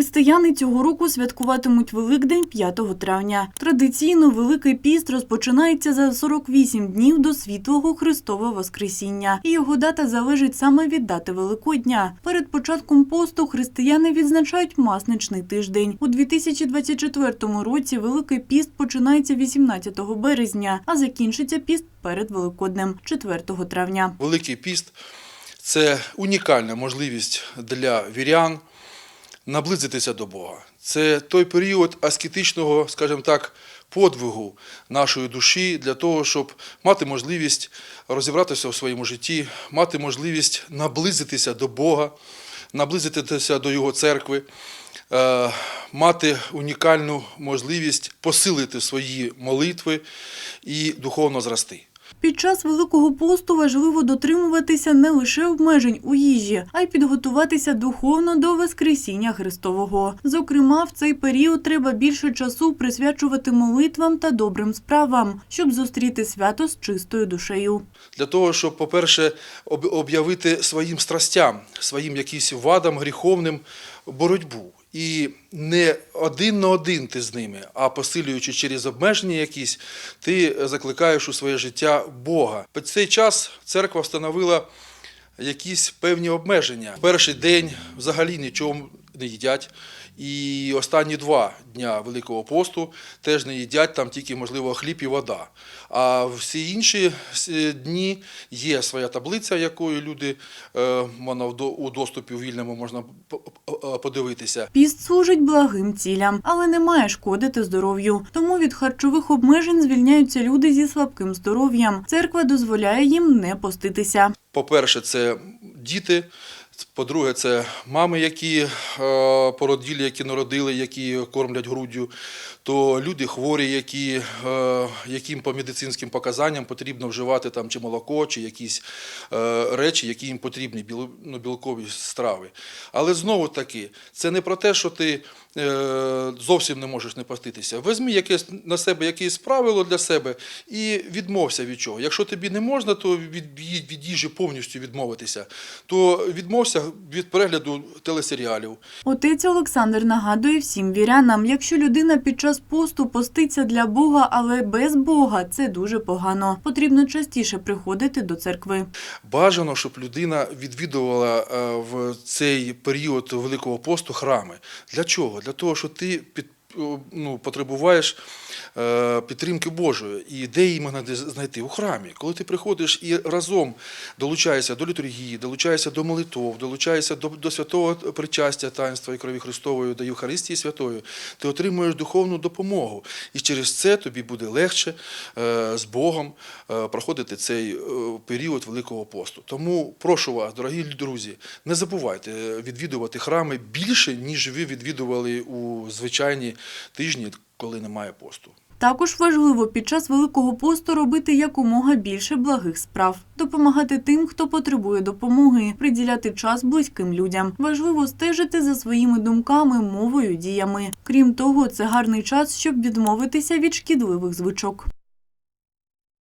Християни цього року святкуватимуть Великдень 5 травня. Традиційно Великий піст розпочинається за 48 днів до світлого Христового Воскресіння, і його дата залежить саме від дати Великодня. Перед початком посту християни відзначають масничний тиждень. У 2024 році Великий піст починається 18 березня, а закінчиться піст перед Великоднем 4 травня. Великий піст це унікальна можливість для вірян наблизитися до Бога. Це той період аскетичного, скажімо так, подвигу нашої душі для того, щоб мати можливість розібратися у своєму житті, мати можливість наблизитися до Бога, наблизитися до Його церкви. е, Мати унікальну можливість посилити свої молитви і духовно зрости. Під час Великого посту важливо дотримуватися не лише обмежень у їжі, а й підготуватися духовно до Воскресіння Христового. Зокрема, в цей період треба більше часу присвячувати молитвам та добрим справам, щоб зустріти свято з чистою душею. для того, щоб, по-перше, об'явити своїм страстям, своїм якимсь вадам гріховним боротьбу. І не один на один ти з ними, а посилюючи через обмеження якісь, ти закликаєш у своє життя Бога. Під цей час церква встановила якісь певні обмеження. Перший день взагалі нічого не їдять. І останні два дня Великого посту теж не їдять, там тільки, можливо, хліб і вода. А всі інші дні є своя таблиця, якою люди е, вона у доступі у вільному можна п- подивитися. Піст служить благим цілям, але не має шкодити здоров'ю. Тому від харчових обмежень звільняються люди зі слабким здоров'ям. Церква дозволяє їм не поститися. По-перше, це діти. По-друге, це мами, які е, породілі, які народили, які кормлять груддю, то люди хворі, які, е, яким по медицинським показанням потрібно вживати там чи молоко, чи якісь е, речі, які їм потрібні, ну, білкові страви. Але знову таки, це не про те, що ти зовсім не можеш не поститися. Візьми якесь на себе якесь правило для себе і відмовся від чого. Якщо тобі не можна, то від, від їжі повністю відмовитися, то відмовся від перегляду телесеріалів. Отець Олександр нагадує всім вірянам, якщо людина під час посту поститься для Бога, але без Бога, це дуже погано. Потрібно частіше приходити до церкви. Бажано, щоб людина відвідувала е, в цей період Великого посту храми. Для чого? Для того, що ти під, ну, потребуваєш е, підтримки Божої. І де її можна знайти? У храмі. Коли ти приходиш і разом долучаєшся до літургії, долучаєшся до молитов, долучаєшся до, до святого причастя таїнства і крові Христової, до Євхаристії Святої, ти отримуєш духовну допомогу. І через це тобі буде легше е, з Богом е, проходити цей період Великого посту. Тому прошу вас, дорогі друзі, не забувайте відвідувати храми більше, ніж ви відвідували у звичайні тижні, коли немає посту. Також важливо під час Великого посту робити якомога більше благих справ, допомагати тим, хто потребує допомоги, приділяти час близьким людям. Важливо стежити за своїми думками, мовою, діями. Крім того, це гарний час, щоб відмовитися від шкідливих звичок.